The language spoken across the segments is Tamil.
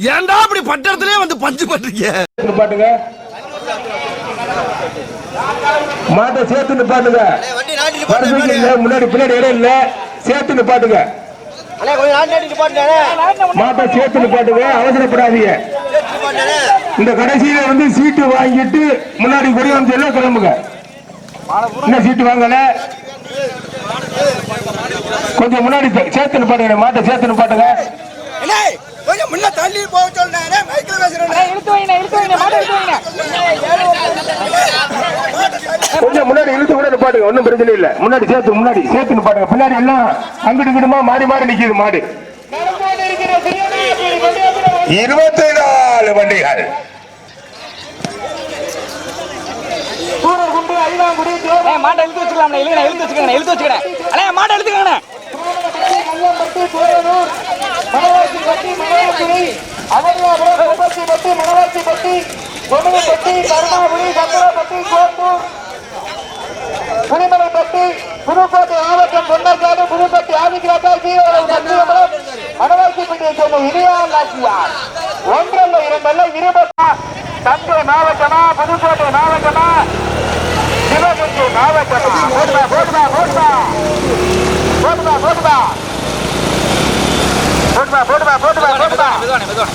ஏன்டா அப்படி பட்டத்திலே வந்து பஞ்சு பண்றீங்க? நிப்பாட்டுங்க. மாட்டை சேர்த்து நிப்பாட்டுங்க. முன்னாடி பின்னாடி இடம் இல்ல. சேர்த்து நிப்பாட்டுங்க. மாட்டை சேர்த்து நிப்பாட்டுங்க. அவசரப்படாதீங்க. இந்த கடைசியில வந்து சீட்டு வாங்கிட்டு முன்னாடி குடியம் சொல்ல கிளம்புங்க. இன்னும் சீட்டு வாங்கல? கொஞ்சம் முன்னாடி சேர்த்து நிப்பாட்டுங்க மாட்டை சேர்த்து நிப்பாட்டுங்க. கொஞ்சம் முன்ன தள்ளி போக சொல்றேன் மைக்கில் பேசுறேன். இழுத்து வைங்க இழுத்து வைங்க மாட்டை இழுத்து வைங்க. கொஞ்சம் முன்னாடி இழுத்து கூட நிப்பாட்டுங்க ஒன்றும் பிரச்சனை இல்ல. முன்னாடி சேர்த்து முன்னாடி சேர்த்து நிப்பாட்டுங்க. பின்னாடி எல்லாம் அங்கிட்டு இங்கிட்டுமா மாறி மாறி நிக்குது மாடு. இருபத்தி நாலு வண்டிகள் மாட்டை இழுத்து வச்சுக்கலாம் இழுத்து வச்சுக்கங்க இழுத்து வச்சுக்கிறேன் அண்ணே மாட்டை இழுத்துக்கங்க செல்லம்பட்டு கோயனூர் மணவாச்சிப்பட்டி மணவாய்த்துறை அவனியாபுரம் கும்பச்சிப்பட்டி மணவாச்சிப்பட்டி கொடிப்பட்டி கருணாபுரி சக்கரப்பட்டி கோட்டூர் புலிமலைப்பட்டி புதுக்கோட்டை மாவட்டம் பொன்னர்காடு புதுப்பட்டி ஆதிக்கிராக்கா ஜீவரம் சத்தியபுரம் மணவாய்ச்சிப்பட்டியை சேர்ந்த இனியா நாச்சியார் ஒன்றல்ல இரண்டல்ல இருபத்தா தஞ்சை மாவட்டமா புதுக்கோட்டை மாவட்டமா சிவகங்கை மாவட்டமா? போடுமா போடுமா போடுமா போடுமா போடுமா போட்டுப்பா போட்டுப்பா போட்டுப்பா போட்டுப்பா.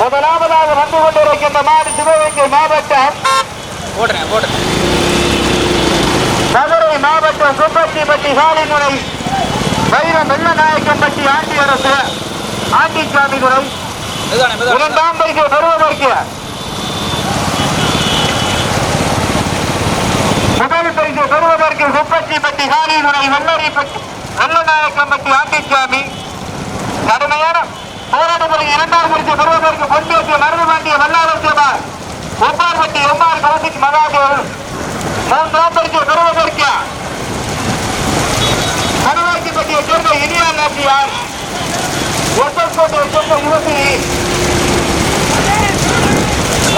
முதலாவதாக வந்து கொண்டிருக்கின்ற மாடு சிவகங்கை மாவட்டம் போட்டுறேன் போட்டுறேன். மதுரை மாவட்டம் கும்பத்திப்பட்டி சாலைமுறை வைர வெள்ளநாயக்கம்பட்டி ஆண்டி அரசு ஆண்டிசாமிபுரம் உலந்தாம்பைக்கு பருவமருக்கு முதல் பரிசு பெறுவதற்கு குப்பச்சிப்பட்டி ஹாரிதுரை வெள்ளரிப்பட்டி வெள்ளநாயக்கம்பட்டி ஆண்டிசாமி கடுமையான போராட்ட முறை இரண்டாம் குறித்து பெறுவதற்கு பொன்வேற்றிய மருந்து மாண்டிய வல்லாரத்தியமா ஒப்பார்பட்டி ஒம்பார் கவசிக்கு மகாதேவன் மூன்றாம்பரிக்கு பெறுவதற்கு கருவாக்கி பற்றிய சேர்ந்த இனியா நாட்டியார் எஸ்எஸ் கோட்டையை சேர்ந்த யுவசி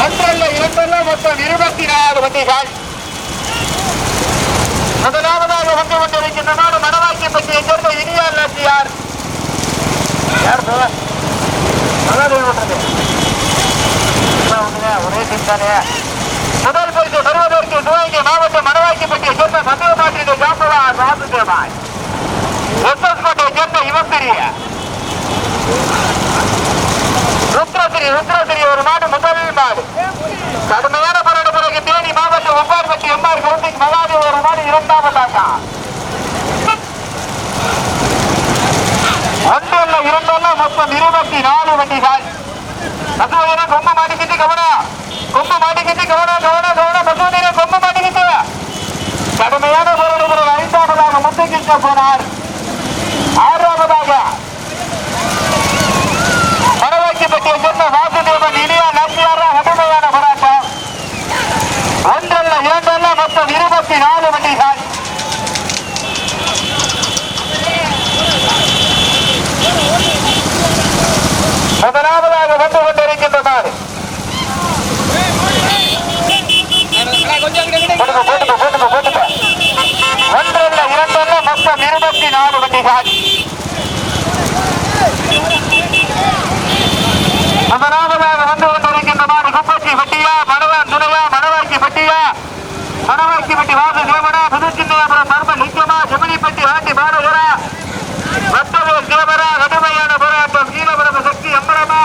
ஒன்றல்ல இரண்டல்ல மொத்தம் இருபத்தி நாலு வண்டிகள். முதலாவதாக வந்து கொண்டிருக்கின்றன நடவாக்கி பற்றிய சேர்ந்த இனியா நாட்டியார் ஒரே டீம் தானே. முதல் பரிசு பெறுவதற்கு சிவகங்கை மாவட்டம் மணவாக்கிப்பட்டியை சேர்ந்த சந்திரமாட்டினுடைய ஜாம்பவா ராசுதேவாய் ஒத்தஸ்கோட்டையை சேர்ந்த இவத்திரிய ருத்ரசிரி ருத்ரசிரி ஒரு நாடு முதல் நாடு கடுமையான பரடு பிறகு தேனி மாவட்டம் ஒப்பார்பட்டி எம்ஆர் கவுண்டிங் மகாதேவ் ஒரு நாடு இரண்டாவதாக ஒன்றல்ல மொத்தம் இருபத்தி நாலு வண்டிகள் பசுவீர கொம்ப மாட்டிக்கிட்டு கவனம் கொம்ப மாட்டிக்கிட்டு கவனம் கவனம் கவனம் பசுவீர கொம்ப மாட்டிக்கிட்டு கடுமையான போராடுகிற ஐந்தாவதாக முத்துக்கிட்ட போனார் ஆறாவதாக பரவாக்கிப்பட்டியை சேர்ந்த வாசுதேவன் இனியா நம்பியாரா கடுமையான போராட்டம் ஒன்றல்ல இரண்டல்ல மொத்தம் இருபத்தி நாலு வண்டிகள் முதலாவதாக வந்து கொண்டிருக்கின்ற நாடு கொஞ்சம் கிட்ட கிட்ட போட்டுக்கோ போட்டுக்கோ போட்டுக்கோ போட்டுக்கோ ஒன்றல்ல இரண்டல்ல மொத்தம் இருபத்தி நாலு வண்டிகள் முதலாவதாக வந்து கொண்டிருக்கின்ற நாடு குப்பச்சி பட்டியா மணவான் துணையா மணவாக்கி பட்டியா மணவாக்கி பட்டி வாசு தேவனா புதுச்சின்னையாபுரம் பர்ம லிங்கமா ஜெமினிப்பட்டி ஆண்டி பாரதரா வட்டவேல் தேவரா கடுமையான போராட்டம் கீழபுரம் சக்தி அம்பரமா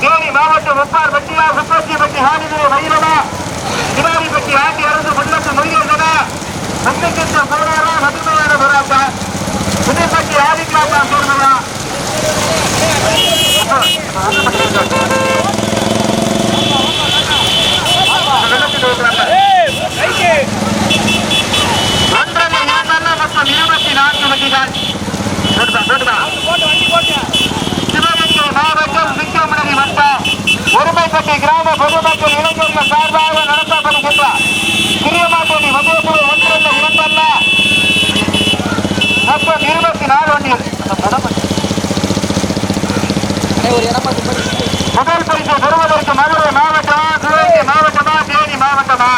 தேனி மாவட்டம் ஒப்பார் பட்டியா குப்பச்சி பட்டி ஹானிதுரை வைரமா சிவாரிப்பட்டி ஆண்டி அரசு முன்னத்து மொழியிருந்தன முன்னுக்கின்ற போராடா கடுமையான போராட்டம். புதுப்பட்டி ஆதிக்கலாம் தான் சொல்லுங்களா இருபத்தி நான்கு வண்டிகள் சிவகங்கை மாவட்டம் விக்ரமணி வட்டம் ஒருமைப்பட்டி கிராம பொதுமக்கள் இளைஞர்கள் சார்பாக நடத்தப்படுகின்ற கிரியமாட்டோடி மத்திய அப்போ இருபத்தி நாலு வண்டிகள் முதல் பரிசு பெறுவதற்கு மதுரை மாவட்டமா சிவகங்கை மாவட்டமா தேனி மாவட்டமா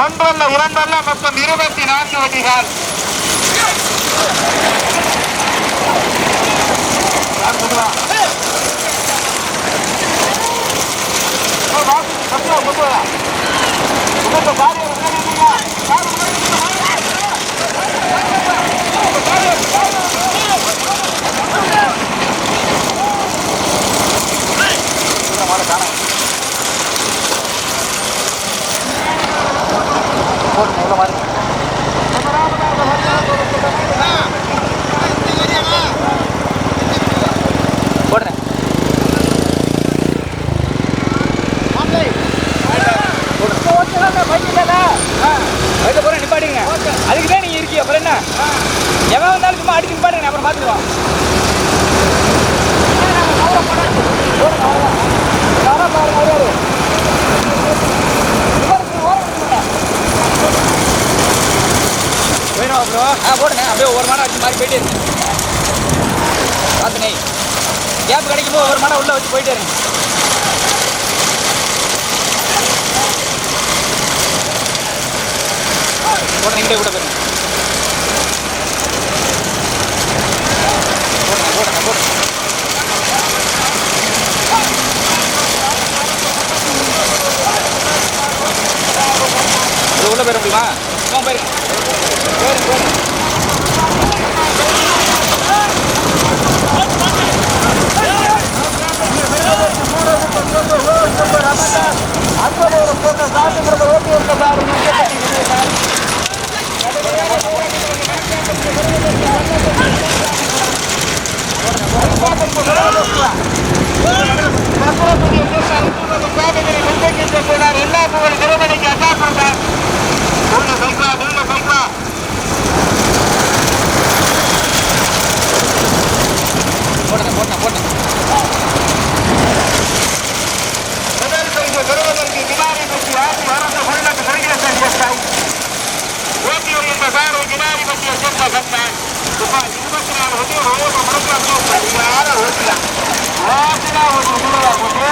ஒன்றல்ல இரண்டல்ல மொத்தம் இருபத்தி நான்கு வண்டிகள் பாரு போடுறேன். பைக்கை போற நிப்பாட்டுங்க அதுக்கு தான் நீங்க இருக்கீங்க அப்புறம் என்ன எவன் வந்தாலும் சும்மா அடிச்சு நிப்பாட்டுங்க அப்புறம் பார்த்துக்கலாம் வேணும் ப்ரோ ஆ போடுங்க. அப்படியே ஒரு மாடம் வச்சு மாதிரி போயிட்டே பார்த்து நை கேப் கிடைக்கும் போது ஒரு மாடம் உள்ளே வச்சு போயிட்டே இருங்க போடுங்க கூட போயிருங்க போடுங்க போடுங்க போடுங்க உள்ள போயிட முடியுமா? போயிருங்க போயிருங்க போயிருங்க எல்லா புகழ் திருமணிக்கு அட்டாக் பண்றார் பைக்லா பைக்லா போடுங்க போடுங்க போடுங்க முதல் பரிசு பெறுவதற்கு கிடாரி பற்றி ஆட்சி அரசு கொள்ளத்து முருகேசன் எஸ்ஐ ஓட்டியூர் என்ற சாரை கிடாரி பற்றிய சேர்ந்த கண்ணன் சுமார் இருபத்தி நாலு வண்டி ஒரு ஓட்ட முடக்கம் யாரும் ஓட்டலாம் ஓட்டினா ஒரு முழுவா போட்டு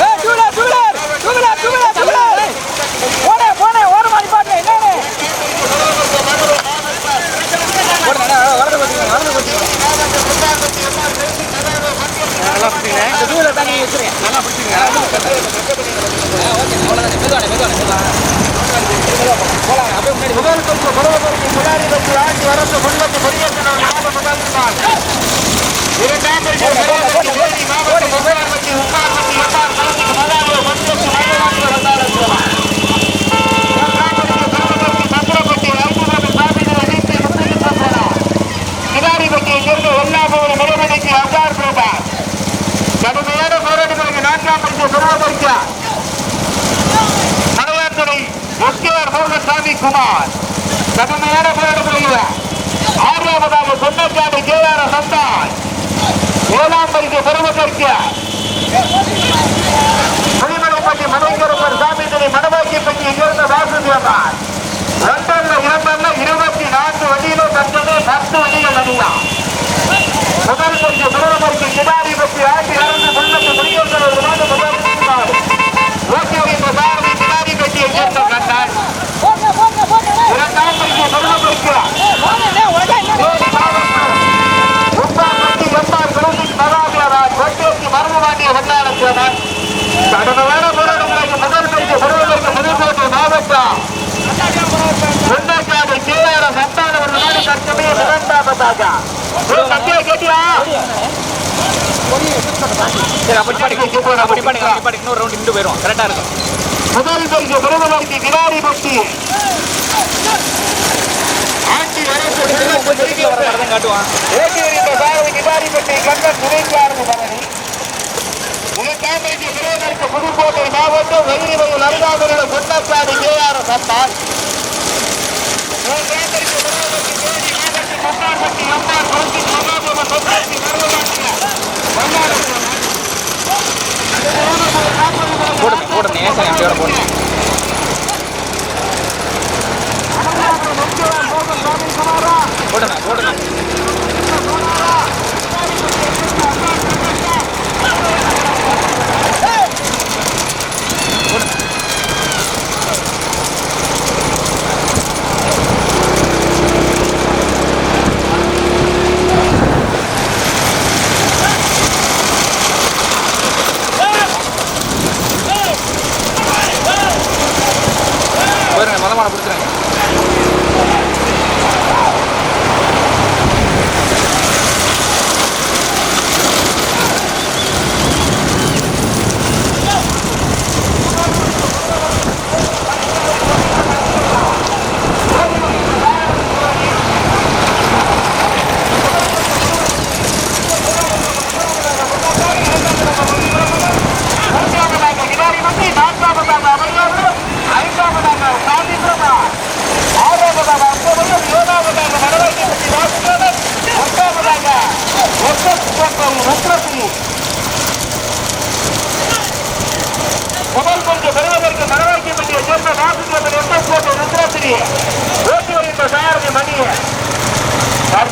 ஏய் டூலர் டூலர் டூலர் டூலர் டூலர் போனே போனே ஓரமா நிப்பாட்டு என்னன்னு போடுங்க வரது பாத்தீங்க வரது பாத்தீங்க நல்லா பிடிச்சிங்க இந்த டூலர் தான் நீங்க வச்சிருங்க நல்லா பிடிச்சிங்க ஓகே அவ்வளோதான் மெதுவானே மெதுவானே மெதுவா போலாம் அப்படியே முன்னாடி முதல் பரிசு பெறுவதற்கு கிடாரி பற்றி ஆட்சி அரசு கொள்ளத்து முருகேசன் ஞாபகம் முதல்தான் இரண்டாம் பரிசு பெறுவதற்கு தேனி மாவட்டம் உப்பனார்பட்டி உப்பார்பட்டி எம்ஆர் கலந்துக்கு மதாரிய பஞ்சத்து மயிலாடுதுறை வந்தாரம் மூன்றாம் பரிசு பெறுவதற்கு சந்திரப்பட்டி ஐநூறு சாமிகளை நீக்கி முத்துகின்ற போனார். கிடாரிப்பட்டியில் இருந்து எல்லாபோரும் முழுமணிக்கு அசார் பிரபார் கடுமையான போராட்டங்களுக்கு நான்காம் பரிசு பெறுவதற்கு எஸ்கேஆர் குமார். கடுமையான போராட்டத்தில் ஆறாவதாக சொன்னக்காடு கேஆர் சந்தாய். ஏழாம் பரிசு பெறுவதற்கு புலிமலைப்பட்டி மலைக்கருப்பர் சாமிகளை மணவாக்கிப்பட்டி இங்கிருந்த வாசுதேவன் லண்டன்ல இரண்டல்ல இருபத்தி நான்கு வண்டியில தந்தது பத்து வண்டிகள் அணிதான் முதல் பரிசு பெறுவதற்கு கிடாரி பற்றி ஆட்சி அரசு முன்னத்து முடிவுகள் முதல் ஓகே என்ற கிடாரி பற்றி இயக்கம் கண்டார் போங்க போங்க போங்க இரண்டாம் பரிசு பெறுவதற்கு போங்க உடனே தேனி மாவட்டம் உப்பாப்பட்டி எம்ஆர் கௌசிக் மகாவீரராஜ் கொட்டேசி மரபுமாண்டிய வண்ணாரசேனன் கடமையான போராட்டங்களுக்கு முதல் பரிசு பெறுவதற்கு புதுக்கோட்டை மாவட்டம் காட்டுவான். ஓட்டியூர் என்ற சாரதி கிடாரி பட்டி கண்ணன் துணைக்காரன் பரணி. இதற்காக பெறுவதற்கு புதுக்கோட்டை மாவட்டம் வைரிவயல் அருகாமையுள்ள பொன்னப்பாடி கேஆர் சந்தால் போடுங்க போடுங்க நேசம் எப்படியோட போடுங்க போடுங்க போடுங்க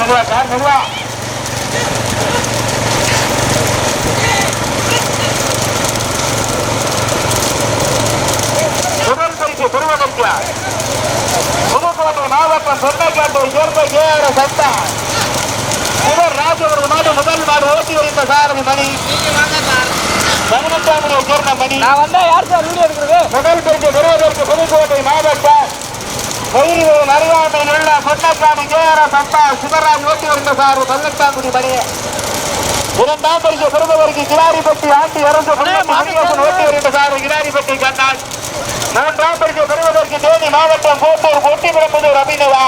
மெதுவா கார் மெதுவா முதல் பரிசு பெறுவதற்கு புதுக்கோட்டை மாவட்டம் சொன்னக்காட்டை சேர்ந்த ஏஆர் சட்டா முதல் ராஜவர் நாடு முதல் நாடு ஓட்டி வருகின்ற சாரதி மணி. பதினெட்டாம் சேர்ந்த மணி. நான் வந்தா யார் சார் வீடியோ எடுக்கிறது? முதல் பரிசு பெறுவதற்கு புதுக்கோட்டை மாவட்டம் மயில்வேல் அருகாமையில் உள்ள பொன்னக்காடு கேஆர் சட்டா சிவராஜ் ஓட்டி வருகின்ற சாரதி பதினெட்டாம் குடி மணி இரண்டாம் பரிசு பெறுவதற்கு கிடாரிப்பட்டி ஆண்டி அரசு முனியப்பன் ஓட்டி வருகின்ற சாரதி கிடாரிப்பட்டி கண்ணான் மூன்றாம் பரிசு பெறுவதற்கு தேனி மாவட்டம் கோட்டூர் கொட்டிபிரம்புதூர் அபிநவா.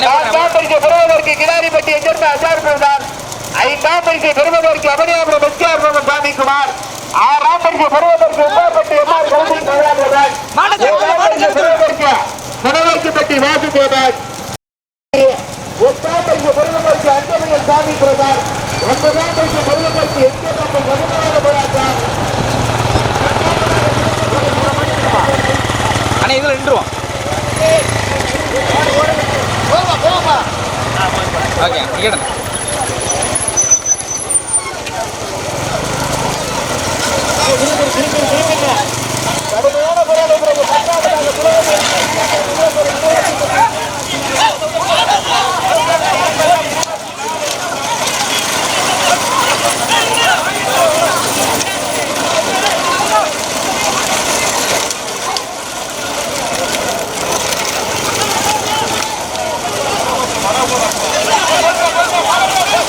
நான்காம் பரிசு பெறுவதற்கு கிடாரிப்பட்டியை சேர்ந்த அசார் பிரதான் ஐந்தாம் பரிசு பெறுவதற்கு அபனியாபுரம் எஸ்ஆர் பிரதம் சாமிக்குமார் ஆறாம் பரிசு பெறுவதற்கு உப்பாப்பட்டி எம்ஆர் கௌசி பிரதான் மாட்டை ஏழாம் பரிசு பெறுவதற்கு வாசுதேவன் எட்டாம் பரிசு பெறுவதற்கு அஞ்சலியன் சாமி பிரதான் ஒன்பதாம் பரிசு போராட்டம் இதுல நின்றுவோம். ஓகே கேட்டேன் கடுமையான போராட்டம் பிறகு பத்தாவது புரோகிதர்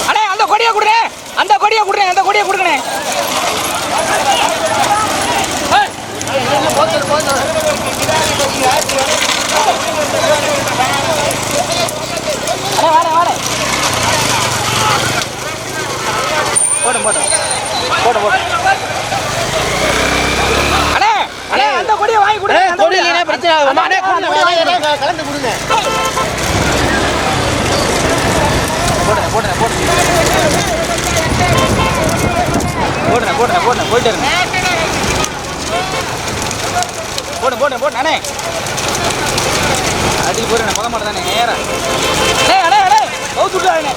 அண்ணே அந்த கொடியை கொடுங்க அந்த கொடியை கொடுங்க அந்த கொடியை கொடுங்கண்ணே அண்ணே வாடே வாடே போடும் போடும் போடும் போடும் அண்ணே அண்ணே அந்த கொடியை வாங்கி கொடுங்க அந்த கொடியை பிரச்சனை அண்ணே கொடுங்க கலந்து கொடுங்க போடுங்க போடுங்க போடுங்க போடுங்க போடுங்க போடுங்க போயிட்டு இருங்க போடு போடு போடு அண்ணே அடி போடுங்க முத மாட்டேன் தானே நேரா அண்ணே அண்ணே அண்ணே கவுத்து விட்டாருண்ணே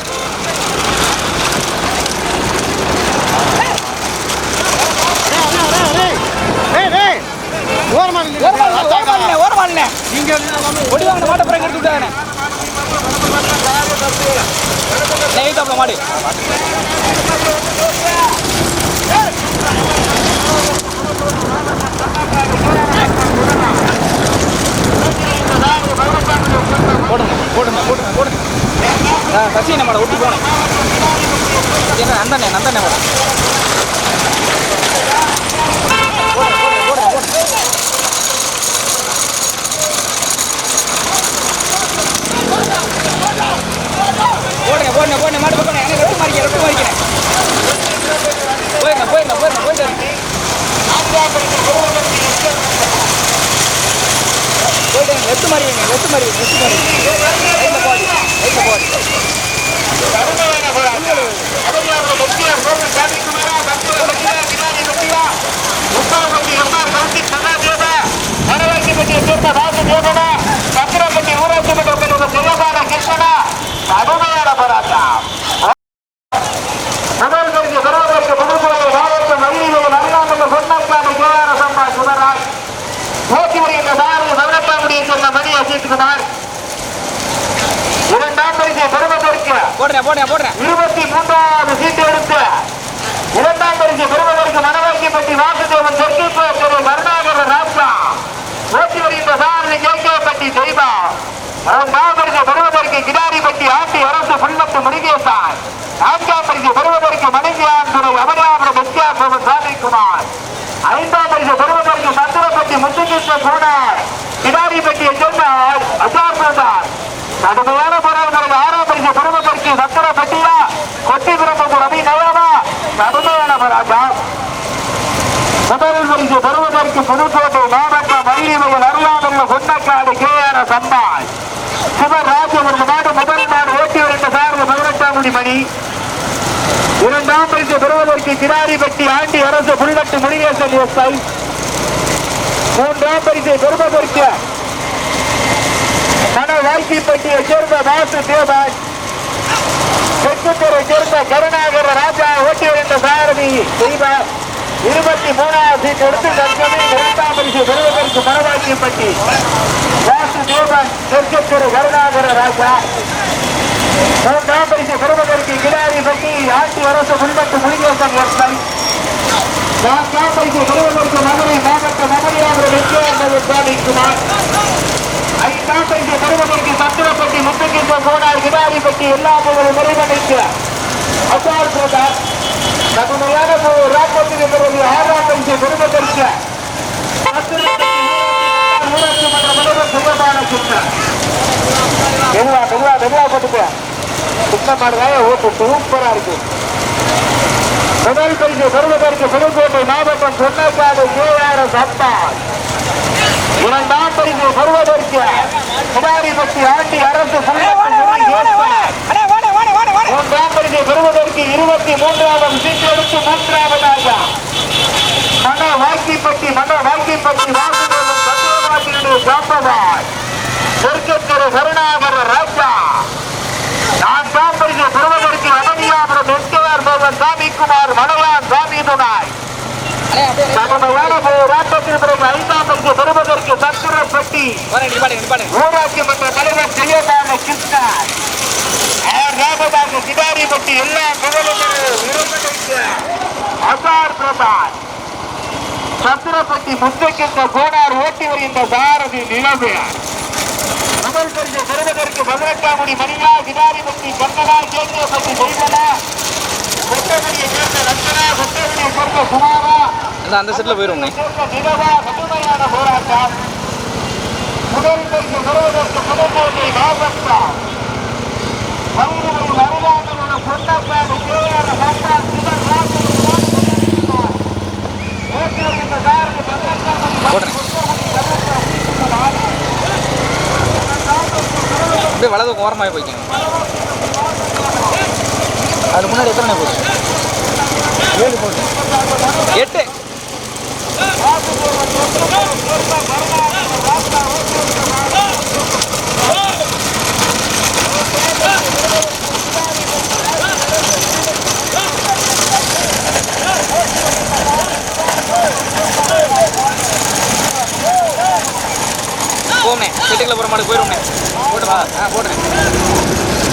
ஓரமாடுண்ணே ஓரமாடுண்ணே நீங்க ஒடி வாங்கின மாட்டை பிறகு எடுத்து விட்டாங்கண்ணே நெய்தாப்ல மாடு போடுங்க போடுங்க போடுங்க போடுங்க. நான் சசியனை மாட விட்டு போனேன் என்ன நந்தண்ணே நந்தண்ணே மேடம் போடுங்க போடுங்க போடுங்க. போடுங்க போடுங்க. எனக்கு ரெட்டு மாறிக்கிறேன் மாறிக்கிறேன் போயிருங்க போயிருங்க போயிருங்க போயிட்டு வரேன். எட்டு மாறிங்க எட்டு மாறி எட்டு மாறி ரைட்ல போடு ரைட்ல போடு கடுமையான போராட்டம் அபனியாபுரம் எஸ்கேஆர் கோவில் சாமிக்குமாரா பக்தர் பட்டியா கிடாரி பட்டியா உப்பாப்பட்டி எம்ஆர் கௌசி சதாதேவ மரவாக்கிப்பட்டியை சேர்ந்த வாசுதேவனா சத்திரப்பட்டி ஊராட்சி மன்ற தலைவர் ஜெயபால கிருஷ்ணனா கடுமையான போராட்டம் முதல் பரிசு பெறுவதற்கு புதுக்கோட்டை மாவட்டம் மயிலில் அருகாமல் பொன்னக்காடு கேஆர் சம்பா சுதராஜ் ஓட்டி வருகின்ற சாரதி பதினெட்டாம் சேர்ந்த மணி அஜித்குமார் இரண்டாம் பரிசை பெறுவதற்கு போடுறேன் போடுறேன் போடுறேன் இருபத்தி மூன்றாவது சீட்டு எடுத்து இரண்டாம் பரிசு பெறுவதற்கு மணவாக்கிப்பட்டி வாசுதேவன் தெற்கிப்பேட்டை கருணாகர ராஜா ஓட்டி வருகின்ற சாரதி கேட்கப்பட்டி தெய்வா மூன்றாம் பரிசு பெறுவதற்கு கிடாரிப்பட்டி ஆட்டி அரசு புல்மத்து முருகேசான் நான்காம் பரிசு பெறுவதற்கு மணிஜியான் துறை அமரியாபுரம் வித்யாபவன் சாமிக்குமார் ஐந்தாம் பரிசு பெறுவதற்கு மந்திரப்பட்டி முத்துகிருஷ்ண கூடார் கிடாரிப்பட்டியை சேர்ந்த அசார் பிரதான் கடுமையான போராட்டம் ஆறாம் பரிசு பெறுவதற்கு சக்கர பட்டியா கொட்டி பிறப்பு ரவி நவரமா கடுமையான போராட்டம் முதல் பரிசு பெறுவதற்கு புதுக்கோட்டை மாவட்டம் வள்ளிமயில் அருளாமல் சொன்னக்காடு கே ஆர் சம்பாள் சிவராஜ் அவர்கள் நாடு முதல் நாடு ஓட்டி வருகின்ற சார்பு பதினெட்டாம் மணி மணி இரண்டாம் பரிசு பெறுவதற்கு கிடாரிப்பட்டி ஆண்டி அரசு புல்லட்டு முனிகேசன் எஸ்ஐ மூன்றாம் பரிசை பெறுவதற்கு மன வாழ்க்கைப்பட்டியை சேர்ந்த வாசு தேவன் தெற்குத்தரை சேர்ந்த கருணாகர ராஜா ஓட்டி வருகின்ற சாரதி செய்வார் இருபத்தி மூணாவது சீட் எடுத்து தற்சமயம் இரண்டாம் பரிசு பெறுவதற்கு மனவாக்கியப்பட்டி வாசு வாசுதேவன் தெற்குத்தரு கருணாகர ராஜா. மூன்றாம் பரிசு பெறுவதற்கு கிடாரி பட்டி. ஆட்சி அரசு முன்பட்டு முனிகேசன் எஸ்ஐ நான்காம் பரிசு பெறுவதற்கு மதுரை மாவட்ட மதுரையாளர் வெற்றியாளர் சுவாமி குமார். ஐந்தாம் பரிசு பெறுவதற்கு சத்திரப்பட்டி முத்துக்கின்ற போனார் கிடாரிப்பட்டி எல்லா பொருளும் நிறைவடைக்க அசார் போட்டார் கடுமையான ராக்கத்திற்கு பிறகு ஆறாம் பரிசு பெறுவதற்கு ஊராட்சி மன்ற முதல்வர் சுகமான சுற்றம் மெதுவா மெதுவா மெதுவா போட்டுக்க. சுத்தமாக ஓட்டு சூப்பரா இருக்கு. முதல் பரிசு பெறுவதற்கு புதுக்கோட்டை மாவட்டம் பொன்னக்காடு கேஆர்எஸ் அப்பால் இரண்டாம் பரிசு பெறுவதற்கு குமாரிபட்டி ஆண்டி அரசு மூன்றாம் பரிசு பெறுவதற்கு இருபத்தி மூன்றாவது சீட் எடுத்து மூன்றாவதாக. மன வாக்கிப்பட்டி மன வாக்கிப்பட்டி வாசுதேவன் சத்தியவாசியுடைய ஜாம்பவான் தெற்கத்திரு கருணாகர ராஜா. நான்காம் பரிசு பெறுவதற்கு ரமணியாபுரம் எஸ்கேஆர் மோகன் சாமிக்குமார் மணவான் சாமி துணாய் பெறுவதற்கு நிப்பாடுங்க ஊராட்சி மன்ற தலைவர் ஜெயபால கிருஷ்ணன் ஆறாவதாக கிடாரிப்பட்டி எல்லா அசார் பிரதான் சத்திரப்பட்டி முத்தைக்கின்ற கோனார் ஓட்டி வருகின்ற சாரதி நிலவு. முதல் பரிசு பெறுவதற்கு பதினெட்டாம் மணியா கிடாரிப்பட்டி கண்ணனா கேந்திரப்பட்டி செய்வனா கொட்டகுடியை சேர்ந்த ரத்னா கொட்டகுடியை சேர்ந்த குமாரா? அந்த செட்டில் போயிருவோங்க நிலவா கடுமையான போராட்டம். முதல் பரிசு பெறுவதற்கு மாவட்டம் மதுரை வருடாந்தோட பொன்னப்பாடு கேஆர் சட்டா சிவன் ராஜன் ஓட்டி வருகின்ற சாரதி போடுறேன் அப்படியே வலது ஓரமாக போய்க்கங்க அது முன்னாடி எத்தனை ஏழு எட்டு. செட்டுக்குள்ள போகிற மாடு போயிடும் போட்டு வா. ஆ போட்டுறேன்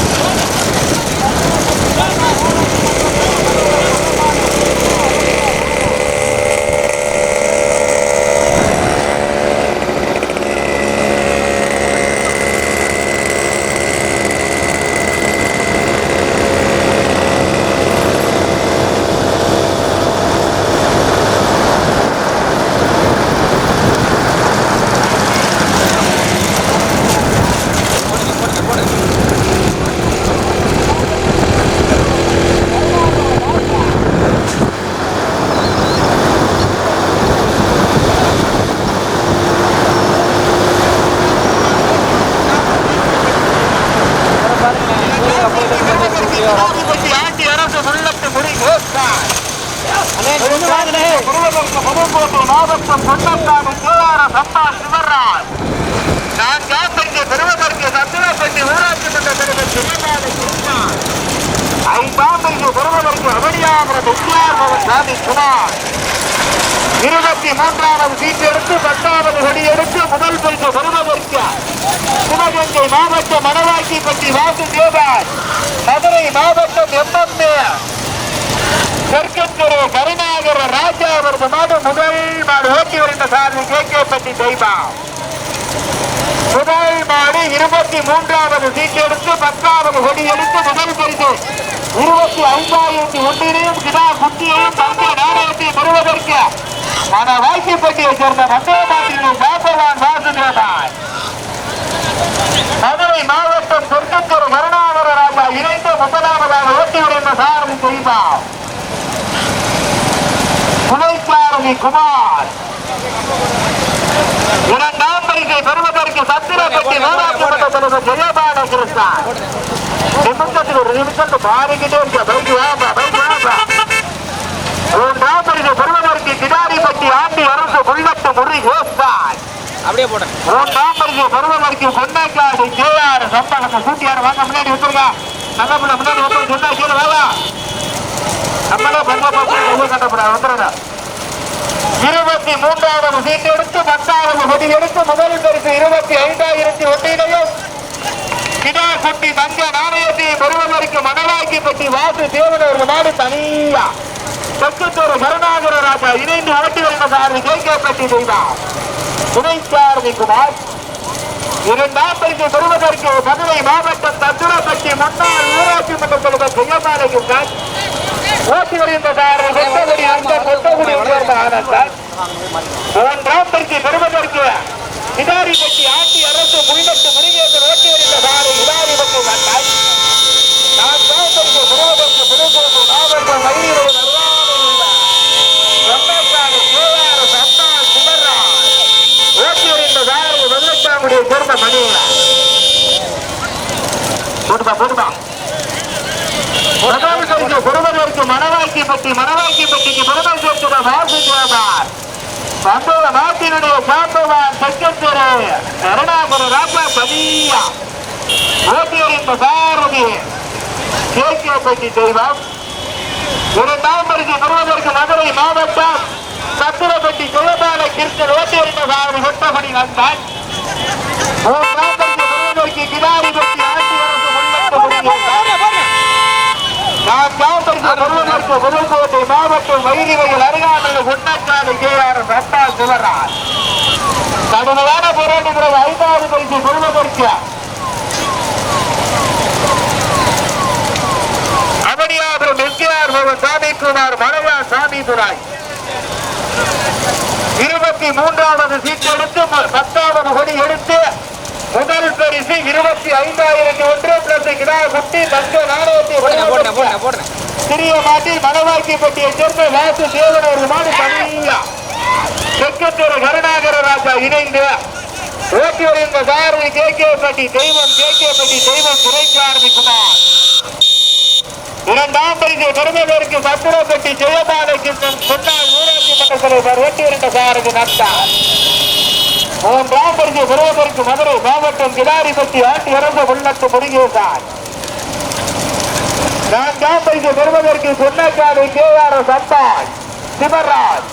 போடுங்க போடுங்க போடுங்க கிடாரிப்பட்டி ஆண்டி அரசு உள்ளத்து முடி கோஸ்தான் புதுக்கோட்டை மாவட்டம் பொன்னப்பாடு கேஆர் சம்பா சிவராஜ் நான்காம் பரிசு பெறுவதற்கு சத்திரப்பட்டி ஊராட்சி மன்ற தலைவர் சிவநாத கிருஷ்ணன் ஐந்தாம் பரிசு பெறுவதற்கு அவனியாபுரம் எஸ்ஆர் சுமார். இருபத்தி மூன்றாவது சீட் எடுத்து பத்தாவது கொடி எடுத்து முதல் பரிசு பெறுவதற்கு சிவகங்கை மாவட்டம் மணவாக்கி மணவாக்கிப்பட்டி வாசுதேவன் மதுரை மாவட்டம் எம்எம்ஏ. தெற்கத்திரு கருணாகர ராஜா அவரது மாதம் முதல் மாடு ஓட்டி வருகின்ற சாரதி கே கே பட்டி தெய்வம் முதல் மாடு இருபத்தி மூன்றாவது பத்தாவது கொடி எடுத்து முதல் பரிசு. இருபத்தி ஐந்தாயிரத்தி ஒன்றினையும் கிடா குட்டியையும் தங்க பெறுவதற்கு மன வாய்க்கப்பட்டியை சேர்ந்த மதுரை மாவட்டம் சொர்க்கத்தூர் மருணாவர ராஜா இணைந்து முதலாவதாக ஓட்டி குமார். பரிசை பெறுவதற்கு சத்திரப்பட்டி ஊராட்சி மன்ற தலைவர் ஜெயபால கிருஷ்ணன் நிமிஷத்துக்கு ஒரு நிமிஷத்து மாறிக்கிட்டே இருக்க பைக்கு வாப்பா பைக்கு வாப்பா மூன்றாம் பரிசை பெறுவதற்கு கிடாரிப்பட்டி ஆண்டி அரசு புல்லட்டு முறி கோஸ்தான் அப்படியே போடுறேன் மூன்றாம் பரிசு பெறுவதற்கு கொண்டைக்காடு கேஆர் சம்பளத்தை கூட்டியார் வாங்க முன்னாடி வந்துருங்க தங்கப்பட முன்னாடி வந்து சொன்னா கீழே வேவா நம்மளே பங்க பார்த்து கட்டப்படா வந்துடுறா. இருபத்தி மூன்றாவது சீட்டு எடுத்து பத்தாவது கொடி எடுத்து முதல் பரிசு இருபத்தி ஐந்தாயிரத்தி ஒன்றினையும் கிடா குட்டி தங்க நாணயத்தை பெறுவதற்கு மணலாக்கி மணலாக்கிப்பட்டி வாசு தேவனோர் நாடு தனியா. தெற்குத்தூர் கருணாகர ராஜா இணைந்து ஓட்டி வருகிற சாரதி கேட்கப்பட்டி தெய்வம் துணைச்சாரதி குமார். இரண்டாம் பரிசு பெறுவதற்கு மதுரை மாவட்டம் தத்துரப்பட்டி முன்னாள் ஊராட்சி மன்ற தலைவர் ஜெயமாலையும் தான் ஓட்டி வருகின்ற சாரதி கொத்தகுடி அந்த கொத்தகுடி காரணத்தால் ஆனந்தான் மூன்றாம் பரிசு பெறுவதற்கு இதாரிப்பட்டி ஆட்சி அரசு முன்னிட்டு முருகேசன் ஓட்டி வருகின்ற சாரதி இதாரிப்பட்டி வந்தாய் நான்காம் பரிசு பெறுவதற்கு புதுக்கோட்டை ஓட்டி வருகின்ற சேர்ந்த மணியா போட்டுமா போட்டுமா பெறுவதற்கு மணவாக்கி பட்டி மணவாக்கி பட்டிக்கு முதல் சேர்த்துள்ள வாசுதேவார் சந்தோட நாட்டினுடைய சாம்பவான் செக்கத்திரு கருணாபுர ராஜா பதியா ஓட்டியறிந்த சாரதி கேட்கப்பட்டி தெய்வம். இரண்டாம் பரிசு பெறுவதற்கு மதுரை மாவட்டம். சத்திரப்பட்டி குலபால கிருஷ்ணன் ஓட்டியறிந்த பாரதி சொட்டபடி வந்தான். மூன்றாம் பரிசு பெறுவதற்கு கிடாரிப்பட்டி ஆட்சி அரசு முன்னெடுத்து முடிகிறார் நான்காம் பரிசு பெறுவதற்கு புதுக்கோட்டை மாவட்டம் வைரிவையில் அருகாமையில் குன்னக்காடு கே ஆர் சட்டா சிவராஜ். கடுமையான போராட்டத்தில் ஐந்தாவது பரிசு பெறுவதற்கு. அவனியாபுரம் எம்ஜிஆர் பவன் சாமிக்குமார் மலையா சாமிதுராய் இருபத்தி மூன்றாவது சீட் எடுத்து பத்தாவது கொடி எடுத்து முதல் பரிசு இருபத்தி ஐந்தாயிரத்தி ஒன்று பிளஸ் கிடா குட்டி தங்க நாணயத்தை சிறிய மாட்டில் மணவாக்கிப்பட்டியை சேர்ந்த வாசு தேவனூர் மாடு தனியா செக்கத்தூர் கருணாகர ராஜா இணைந்து ஓட்டி வருகின்ற சாரதி கே. கே. பட்டி தெய்வம் கே. கே. பட்டி தெய்வம் துறைச்சாரதி குமார். இரண்டாம் பரிசு பெருமைக்கு சத்திரப்பட்டி ஜெயபாலைக்கு முன்னாள் ஊராட்சி மன்ற தலைவர் ஓட்டி வருகின்ற சாரதி மூன்றாம் பரிசு வருவதற்கு மதுரை மாவட்டம் கிடாரிப்பட்டி ஆட்டி அரசு உள்ளத்து முருகேசான். நான் காம்பைக்கு பெறுவதற்கு சொன்னக்காடு கே ஆர் சத்தாய் சிவராஜ்.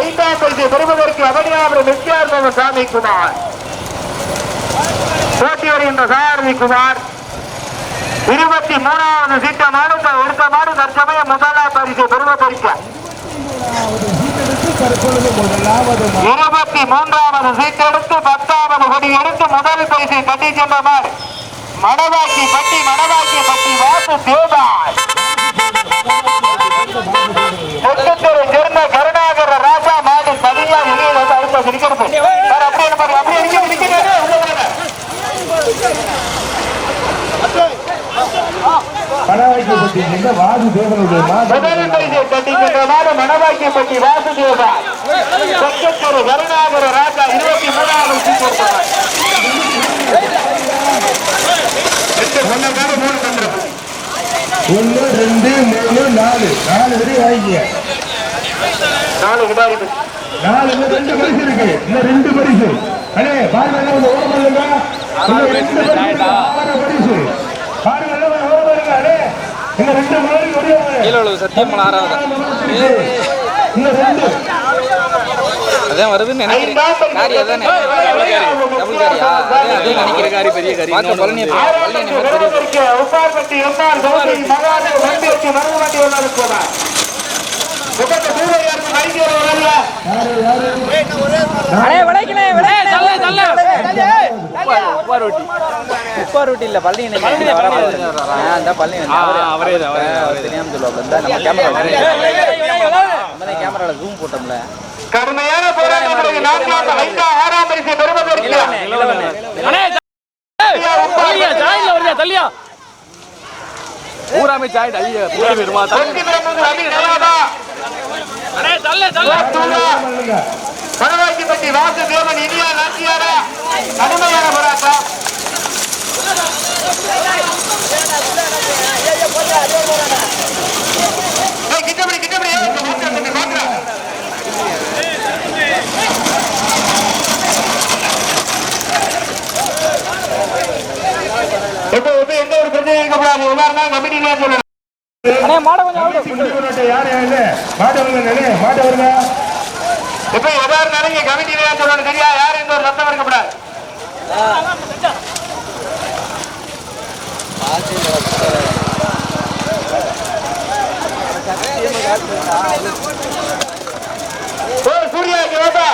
ஐந்தாம் பைக்கு பெறுவதற்கு அவனியாபுரம் எஸ்ஆர் சாமி குமார் போட்டி வருகின்ற சாரதி குமார் இருபத்தி மூணாவது சீட்டமானு ஒடுக்கமானு தற்சமயம் முதலாம் பரிசு பெறுவதற்கு இருபத்தி மூன்றாவது சீட்டெடுத்து பத்தாவது கொடி எடுத்து முதல் பரிசை தட்டி சென்றவர் மணவாக்கி பட்டி மணவாக்கி பட்டி வாசு தேவாய். தெற்குத்தெரு சேர்ந்த கருணாகர ராஜா மாடி தனியா வெளியே வந்து அடுத்த சிரிக்கிறது சார், அப்படியே பாருங்க, அப்படியே நிக்க நிக்கிறேன் உள்ள வாங்க. பணவாய்க்கப்பட்டி என்ற வாது தேவனுடைய முதல் பரிசை தட்டி சென்றவர் மணவாக்கிப்பட்டி வாசுதேவாய் தெற்குத்தெரு கருணாகர ராஜா இருபத்தி மூணாவது ஒன்னு ரெண்டு மூணு நாலு. நாலு வரை வாங்கிக்க நாலு. நாலு ரெண்டு பரிசு இருக்கு. இன்னும் பரிசு. பரிசு. பாருங்க எல்லாம் கொஞ்சம் ஓரம் பண்ணுங்க அண்ணே இன்னும் ரெண்டு முன்னாடி முடியாது கீழே சத்தியமலை ஆறாவது. அதான் வருதுன்னு நினைக்கிறேன். காரி அதானே. டபுள் காரியா அதே அதே நினைக்கிறேன் காரி பெரிய காரி. பார்க்க பழனி ஆறாம் பழனி பரிசு என்ன மாதிரி தெரியுது பெறுவதற்கு உப்பார்பட்டி எம்ஆர் சௌதரி மகாதேவ் வண்டி வச்சு மருந்து வண்டி ஒன்று போனார் முகத்தை சூரியன் வைத்தியர் வரல அடே விளைக்கணே விளைக்கணே தள்ள தள்ள உப்பா ரொட்டி உப்பா ரொட்டி இல்ல வர அந்த பழனி அவரே தெரியாம சொல்லுவாங்க இந்த நம்ம கேமரா நம்ம கேமரால ஜூம் போட்டோம்ல கடுமையான போராட்டம் பிறகு ஊராமே சாய் ஐயா பூரி பெறுவது அபி நவாதா பரவாய்க்குப்பட்டி வாசுதேவன் இனியா நாச்சியாரா? கடுமையான போராட்டம். ஏய், கிட்டபடி கிட்டபடி ஏய், இங்க வாங்க, இங்க வாங்க. எப்போ எப்போ எந்த ஒரு பிரச்சனையும் இருக்க கூடாது சொல்லணும் அண்ணே மாட கொஞ்சம் அவுட் முடிவு யார் யாரு மாட்ட வருங்க நினை மாட்ட வருங்க. இப்ப எதா இருந்தாலும் இங்க கமிட்டியில சொல்லணும் சரியா யாரும் எந்த ஒரு சத்தம் இருக்கப்படாது. சூர்யா வாப்பா.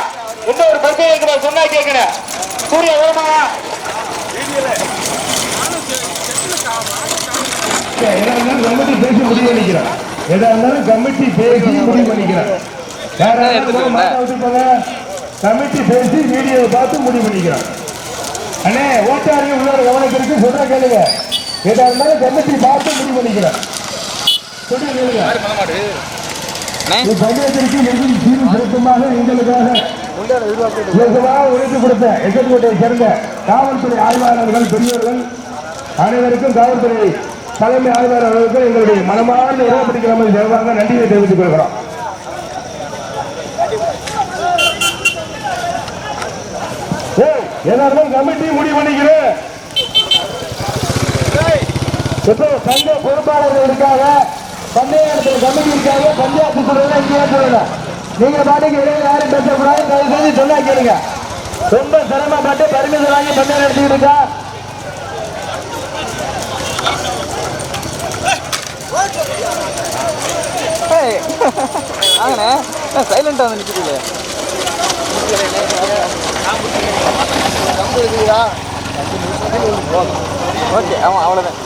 எந்த ஒரு பிரச்சனை இருக்கிற சொன்னா கேட்கிறேன் சூர்யா வேணுமா கமிட்டி பேசி முடிவு பண்ணிக்கிறேன். எதா இருந்தாலும் கமிட்டி பேசி முடிவு பண்ணிக்கிறேன். கமிட்டி பேசி வீடியோவை பார்த்து முடிவு பண்ணிக்கிறேன். அண்ணே ஓட்டாரி உள்ளார கவனத்திற்கு சொல்ற கேளுங்க. எதா இருந்தாலும் கமிட்டி பார்த்து முடிவு பண்ணிக்கிறேன். சிறப்புமாக எங்களுக்காக உழைத்து கொடுத்த எசன்கோட்டையை சேர்ந்த காவல்துறை ஆய்வாளர்கள் பெரியவர்கள் அனைவருக்கும் காவல்துறை தலைமை ஆய்வாளர் அவர்களுக்கு எங்களுடைய மனமார்ந்த உறவுப்படி மாதிரி சார்பாக நன்றியை தெரிவித்துக் கொள்கிறோம். எல்லாரும் கமிட்டி முடிவு பண்ணிக்கிறேன் இப்போ சங்க பொறுப்பாளர்கள் இருக்காங்க பந்தய கமிட்டி இருக்காங்க பஞ்சாயத்து சொல்றதுல இங்கேயா சொல்லுங்க. நீங்க பாட்டுக்கு இடையில யாரும் பேசக்கூடாது தயவு செஞ்சு சொன்னா கேளுங்க ரொம்ப சிரமப்பட்டு பர்மிஷன் வாங்கி பந்தயம் நடத்திட்டு இருக்கா? வாங்கண்ணே சைலண்டா வந்து நிற்கிறீங்களே ஓகே ஆமாம் அவ்வளோதான்